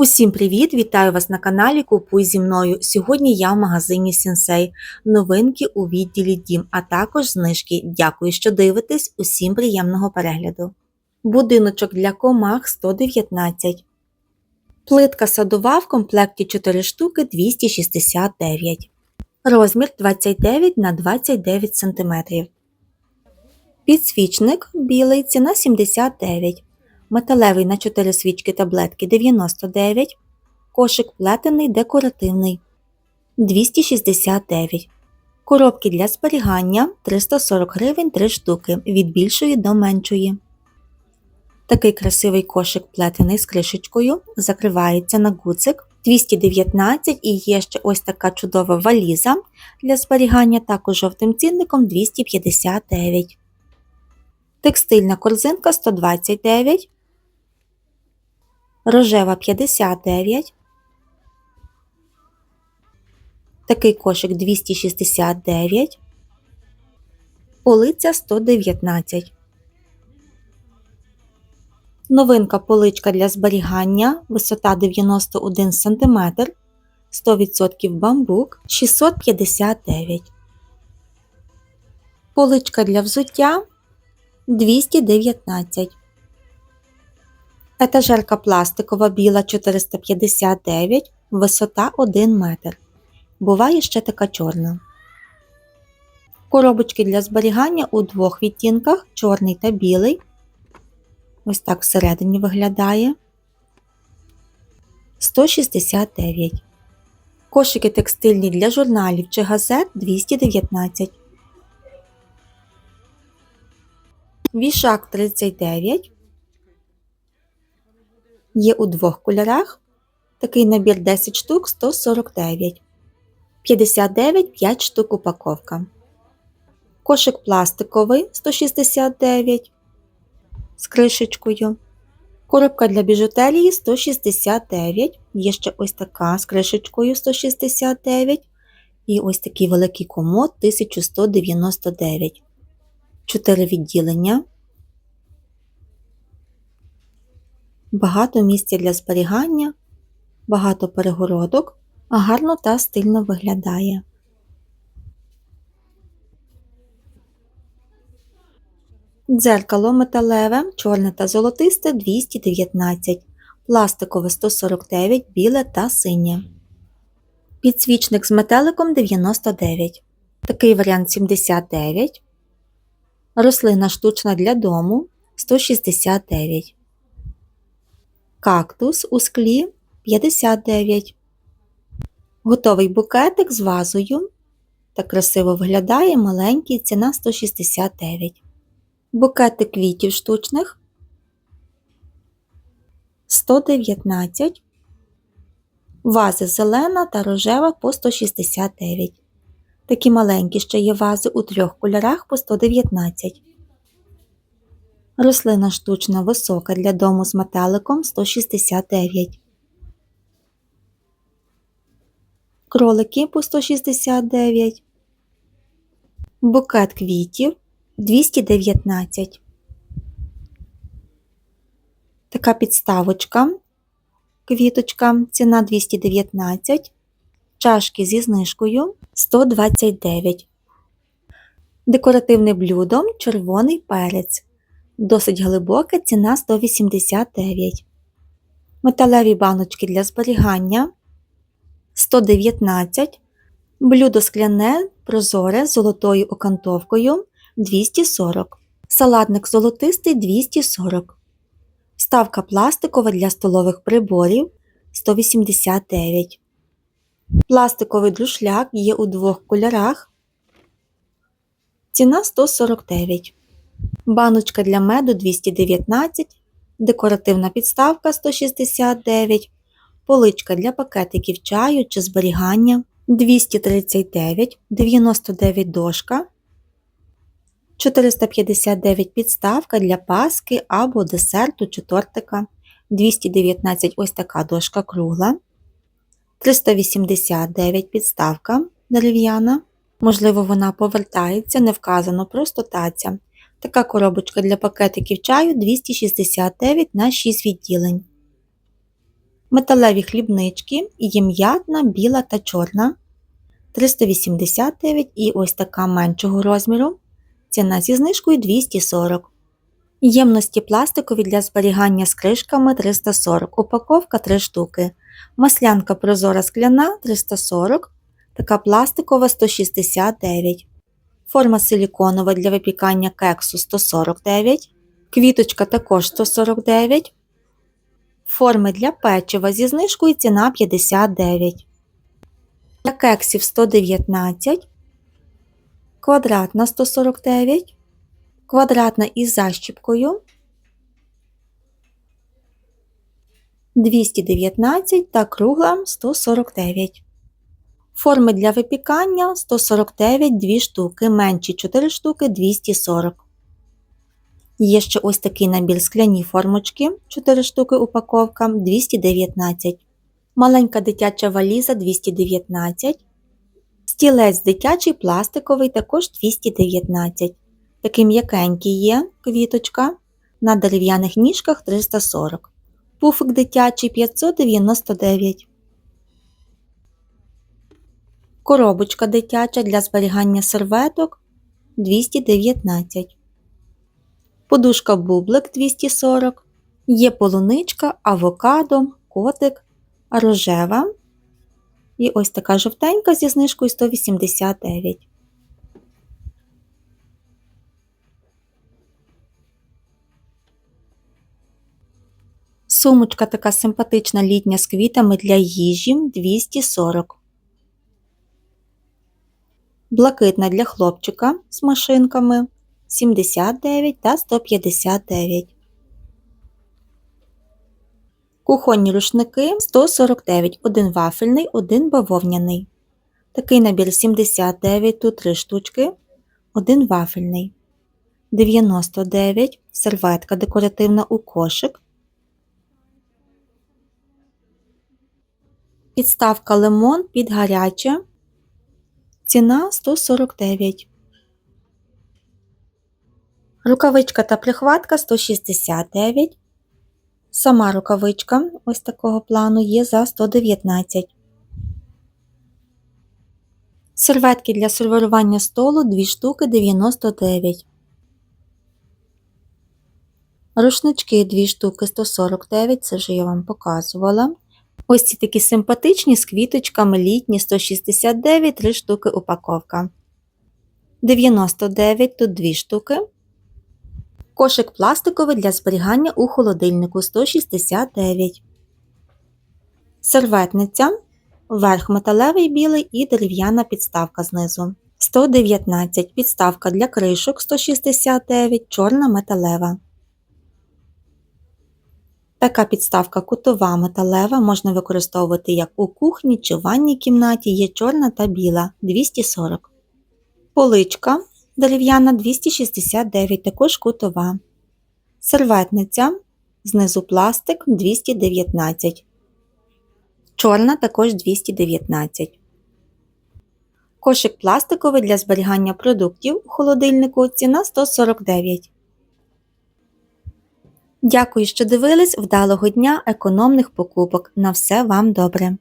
Усім привіт! Вітаю вас на каналі Купуй зі мною. Сьогодні я в магазині Сінсей. Новинки у відділі Дім, а також знижки. Дякую, що дивитесь. Усім приємного перегляду. Будиночок для комах 119. Плитка садова в комплекті 4 штуки 269. Розмір 29 на 29 см. Підсвічник білий ціна 79 металевий на 4 свічки таблетки 99, кошик плетений декоративний 269, коробки для зберігання 340 гривень 3 штуки від більшої до меншої. Такий красивий кошик плетений з кришечкою, закривається на гуцик 219 і є ще ось така чудова валіза для зберігання, також жовтим цінником 259. Текстильна корзинка 129, рожева 59, такий кошик 269, полиця 119. Новинка поличка для зберігання, висота 91 см, 100% бамбук 659. Поличка для взуття 219. Етажерка пластикова біла 459, висота 1 метр. Буває ще така чорна. Коробочки для зберігання у двох відтінках чорний та білий. Ось так всередині виглядає. 169. Кошики текстильні для журналів чи газет 219. Вішак 39. Є у двох кольорах. Такий набір 10 штук 149. 59 5 штук упаковка. Кошик пластиковий 169 з кришечкою. Коробка для біжутерії 169. Є ще ось така з кришечкою 169. І ось такий великий комод 1199. 4 відділення. Багато місця для зберігання, багато перегородок, а гарно та стильно виглядає. Дзеркало металеве, чорне та золотисте 219, пластикове 149, біле та синє. Підсвічник з метеликом 99. Такий варіант 79. Рослина штучна для дому 169. Кактус у склі 59. Готовий букетик з вазою. Так красиво виглядає маленький, ціна 169. Букетик квітів штучних 119. Вази зелена та рожева по 169. Такі маленькі ще є вази у трьох кольорах по 119. Рослина штучна висока для дому з металиком 169. Кролики по 169. Букет квітів 219. Така підставочка. Квіточка. Ціна 219. Чашки зі знижкою 129. Декоративне блюдо червоний перець. Досить глибока ціна 189. Металеві баночки для зберігання 119. Блюдо скляне прозоре з золотою окантовкою 240. Салатник золотистий 240. Ставка пластикова для столових приборів 189. Пластиковий друшляк є у двох кольорах. Ціна 149. Баночка для меду 219, декоративна підставка 169, поличка для пакетиків чаю чи зберігання 239, 99 дошка, 459 підставка для паски або десерту чи тортика, 219 ось така дошка кругла, 389 підставка дерев'яна. Можливо, вона повертається, не вказано, просто таця. Така коробочка для пакетиків чаю 269 на 6 відділень. Металеві хлібнички є м'ятна, біла та чорна 389 і ось така меншого розміру. Ціна зі знижкою 240. Ємності пластикові для зберігання з кришками 340, упаковка 3 штуки. Маслянка прозора скляна 340, така пластикова 169. Форма силіконова для випікання кексу 149, квіточка також 149. Форми для печива зі знижкою ціна 59. Для кексів 119, квадратна 149, квадратна із защіпкою 219 та кругла 149. Форми для випікання 149 2 штуки, менші 4 штуки 240. Є ще ось такий набір скляні формочки 4 штуки упаковка 219. Маленька дитяча валіза 219. Стілець дитячий пластиковий також 219. Такий м'якенький є квіточка. На дерев'яних ніжках 340. Пуфик дитячий 599. Коробочка дитяча для зберігання серветок 219. Подушка бублик 240. Є полуничка, авокадо, котик, рожева. І ось така жовтенька зі знижкою 189. Сумочка така симпатична літня з квітами для їжі 240. Блакитна для хлопчика з машинками 79 та 159. Кухонні рушники 149, один вафельний, один бавовняний. Такий набір 79, тут 3 штучки, один вафельний. 99 серветка декоративна у кошик. Підставка лимон під гаряче. Ціна 149. Рукавичка та прихватка 169. Сама рукавичка ось такого плану є за 119. Серветки для сервірування столу 2 штуки 99. Рушнички 2 штуки 149, це вже я вам показувала. Ось ці такі симпатичні з квіточками літні 169, 3 штуки упаковка. 99 тут 2 штуки. Кошик пластиковий для зберігання у холодильнику 169. Серветниця. Верх металевий білий і дерев'яна підставка знизу. 119. Підставка для кришок 169, чорна металева. Така підставка кутова металева можна використовувати як у кухні чи ванній кімнаті є чорна та біла 240. Поличка дерев'яна 269, також кутова. Серветниця знизу пластик 219. Чорна також 219. Кошик пластиковий для зберігання продуктів у холодильнику ціна 149. Дякую, що дивились вдалого дня економних покупок. На все вам добре!